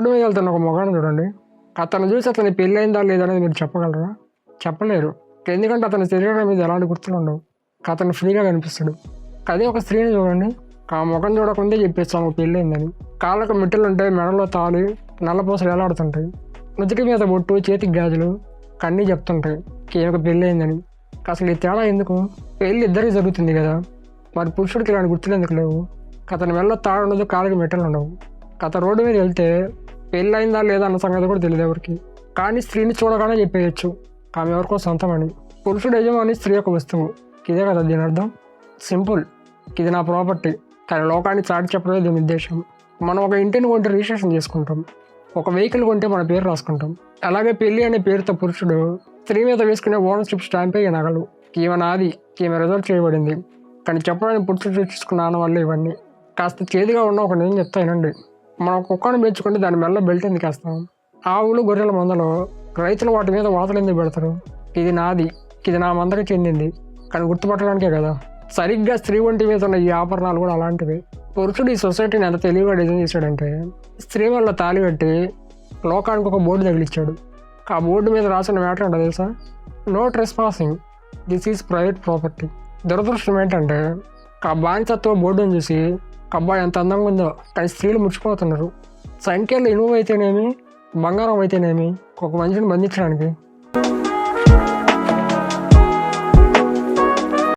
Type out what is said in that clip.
Road మీద వెళ్తున్న ఒక మొగాడు చూడండి. అతను చూసి అతని పెళ్ళైందా లేదా అనేది మీరు చెప్పగలరా? చెప్పలేరు. ఎందుకంటే అతని శరీరం మీద ఎలాంటి గుర్తులు ఉండవు. అతను ఫ్రీగా కనిపిస్తాడు. అదే ఒక స్త్రీని చూడండి. ఆ ముఖం చూడకుండా చెప్పేస్తాం ఒక పెళ్ళైందని. కాళ్ళకు మిట్టలు ఉంటాయి మెడలో తాళి నల్లపూసలు ఎలాడుతుంటాయి నుదుటి మీద బొట్టు చేతికి గాజులు కన్నీ చెప్తుంటాయి. ఈమెకు పెళ్ళైందని. అసలు ఈ తేడా ఎందుకు? పెళ్ళి ఇద్దరికి జరుగుతుంది కదా. మరి పురుషుడికి ఇలాంటి గుర్తులు ఎందుకు లేవు? అతని వెళ్ళ తాడు ఉండదు కాళ్ళకి మెట్టలు ఉండవు. కథ రోడ్డు మీద వెళ్తే పెళ్ళైందా లేదా అన్న సంగతి కూడా తెలియదు ఎవరికి. కానీ స్త్రీని చూడగానే చెప్పేయచ్చు. ఆమె ఎవరికో సొంతం అని పురుషుడు యజమాని స్త్రీ యొక్క వస్తువు. ఇదే కదా దీని అర్థం? సింపుల్. ఇది నా ప్రాపర్టీ. కానీ లోకాన్ని చాటి చెప్పడమే దీని ఉద్దేశం. మనం ఒక ఇంటిని కొంటే రిజిస్ట్రేషన్ చేసుకుంటాం. ఒక వెహికల్ కొంటే మన పేరు రాసుకుంటాం. అలాగే పెళ్ళి అనే పేరుతో పురుషుడు స్త్రీ మీద వేసుకునే ఓనర్షిప్ స్టాంపే ఈ నగలు ఈమె నాది. ఈమె రిజర్వ్ చేయబడింది. కానీ చెప్పడానికి పురుషుడు సృష్టించుకున్న వల్ల ఇవన్నీ. కాస్త చేదుగా ఉన్న ఒక నేను చెప్తానండి మనం కుక్కను పెంచుకుంటే దాని మెల్ల బెల్ట్ ఎందుకు వేస్తాం? ఆవులు గొర్రెల మందలో రైతులు వాటి మీద వాతలు ఎందుకు పెడతారు? ఇది నాది ఇది నా మందకి చెందింది. కానీ గుర్తుపట్టడానికే కదా? సరిగ్గా స్త్రీ ఒంటి మీద ఉన్న ఈ ఆభరణాలు కూడా అలాంటివి. పురుషుడు ఈ సొసైటీని ఎంత తెలివిగా డిజైన్ చేశాడంటే స్త్రీ వల్ల తాళి కట్టి లోకానికి ఒక బోర్డు తగిలిచ్చాడు. ఆ బోర్డు మీద రాసిన మ్యాటర్ ఏంటో తెలుసా? No trespassing this is private property దురదృష్టం ఏంటంటే ఆ బానిసత్వ బోర్డుని చూసి అబ్బాయి ఎంత అందంగా ఉందో కానీ స్త్రీలు ముచ్చిపోతున్నారు సంఖ్యలు ఇనువు అయితేనేమి బంగారం అయితేనేమి ఒక మనిషిని బంధించడానికి